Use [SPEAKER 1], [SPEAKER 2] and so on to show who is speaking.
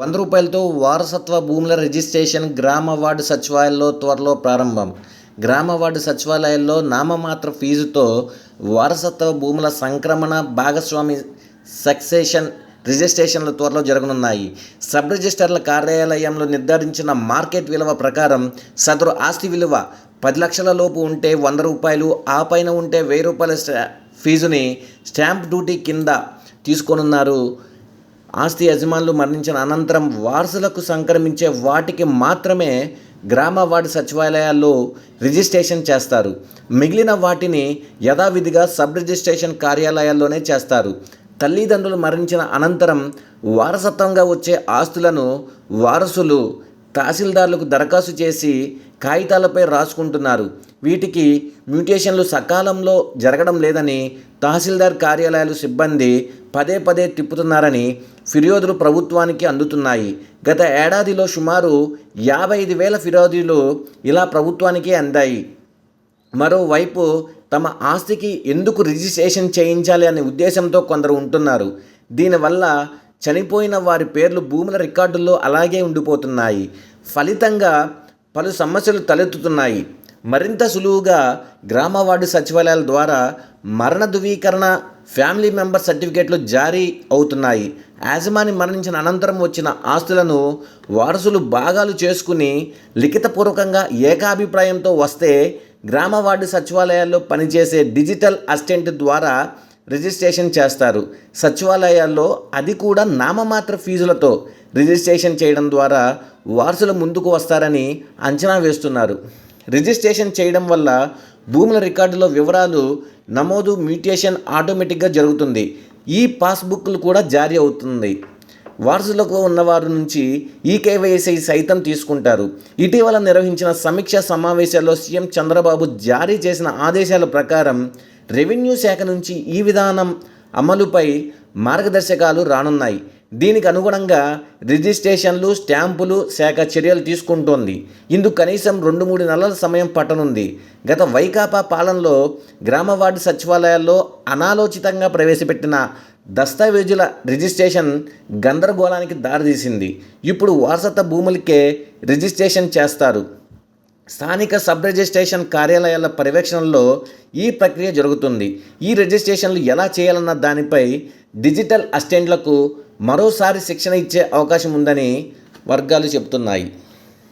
[SPEAKER 1] వంద రూపాయలతో వారసత్వ భూముల రిజిస్ట్రేషన్ గ్రామ వార్డు సచివాలయాల్లో త్వరలో ప్రారంభం. గ్రామ వార్డు సచివాలయాల్లో నామమాత్ర ఫీజుతో వారసత్వ భూముల సంక్రమణ భాగస్వామి సక్సేషన్ రిజిస్ట్రేషన్లు త్వరలో జరగనున్నాయి. సబ్ రిజిస్టర్ల కార్యాలయంలో నిర్ధారించిన మార్కెట్ విలువ ప్రకారం సదరు ఆస్తి విలువ పది లక్షల లోపు ఉంటే వంద రూపాయలు ఆ పైన ఉంటే వెయ్యి రూపాయల స్టా ఫీజుని స్టాంప్ డ్యూటీ కింద తీసుకోనున్నారు. ఆస్తి యజమానులు మరణించిన అనంతరం వారసులకు సంక్రమించే వాటికి మాత్రమే గ్రామ వార్డు సచివాలయాల్లో రిజిస్ట్రేషన్ చేస్తారు. మిగిలిన వాటిని యథావిధిగా సబ్ రిజిస్ట్రేషన్ కార్యాలయాల్లోనే చేస్తారు. తల్లిదండ్రులు మరణించిన అనంతరం వారసత్వంగా వచ్చే ఆస్తులను వారసులు తహసీల్దార్లకు దరఖాస్తు చేసి కాగితాలపై రాసుకుంటున్నారు. వీటికి మ్యూటేషన్లు సకాలంలో జరగడం లేదని తహసీల్దార్ కార్యాలయాలు సిబ్బంది పదే పదే తిప్పుతున్నారని ఫిర్యాదులు ప్రభుత్వానికి అందుతున్నాయి. గత ఏడాదిలో సుమారు యాభై ఐదు వేల ఫిర్యాదులు ఇలా ప్రభుత్వానికి అందాయి. మరోవైపు తమ ఆస్తికి ఎందుకు రిజిస్ట్రేషన్ చేయించాలి అనే ఉద్దేశంతో కొందరు ఉంటున్నారు. దీనివల్ల చనిపోయిన వారి పేర్లు భూముల రికార్డుల్లో అలాగే ఉండిపోతున్నాయి. ఫలితంగా పలు సమస్యలు తలెత్తుతున్నాయి. మరింత సులువుగా గ్రామ వార్డు సచివాలయాల ద్వారా మరణ ధృవీకరణ ఫ్యామిలీ మెంబర్ సర్టిఫికేట్లు జారీ అవుతున్నాయి. యాజమాని మరణించిన అనంతరం వచ్చిన ఆస్తులను వారసులు భాగాలు చేసుకుని లిఖితపూర్వకంగా ఏకాభిప్రాయంతో వస్తే గ్రామ వార్డు సచివాలయాల్లో పనిచేసే డిజిటల్ అసిస్టెంట్ ద్వారా రిజిస్ట్రేషన్ చేస్తారు. సచివాలయాల్లో అది కూడా నామమాత్ర ఫీజులతో రిజిస్ట్రేషన్ చేయడం ద్వారా వారసులు ముందుకు వస్తారని అంచనా వేస్తున్నారు. రిజిస్ట్రేషన్ చేయడం వల్ల భూముల రికార్డులో వివరాలు నమోదు మ్యూటేషన్ ఆటోమేటిక్గా జరుగుతుంది. ఈ పాస్బుక్లు కూడా జారీ అవుతుంది. వారసులకు ఉన్నవారి నుంచి ఈ కేవైసీ సైతం తీసుకుంటారు. ఇటీవల నిర్వహించిన సమీక్ష సమావేశాల్లో సీఎం చంద్రబాబు జారీ చేసిన ఆదేశాల ప్రకారం రెవెన్యూ శాఖ నుంచి ఈ విధానం అమలుపై మార్గదర్శకాలు రానున్నాయి. దీనికి అనుగుణంగా రిజిస్ట్రేషన్లు స్టాంపులు శాఖ చర్యలు తీసుకుంటోంది. ఇందుకు కనీసం రెండు మూడు నెలల సమయం పట్టనుంది. గత వైకాపా పాలనలో గ్రామ వార్డు సచివాలయాల్లో అనాలోచితంగా ప్రవేశపెట్టిన దస్తావేజుల రిజిస్ట్రేషన్ గందరగోళానికి దారితీసింది. ఇప్పుడు వారసత్వ భూములకే రిజిస్ట్రేషన్ చేస్తారు. స్థానిక సబ్ రిజిస్ట్రేషన్ కార్యాలయాల పర్యవేక్షణలో ఈ ప్రక్రియ జరుగుతుంది. ఈ రిజిస్ట్రేషన్లు ఎలా చేయాలన్న దానిపై డిజిటల్ అసిస్టెంట్లకు మరోసారి శిక్షణ ఇచ్చే అవకాశం ఉందని వర్గాలు చెబుతున్నాయి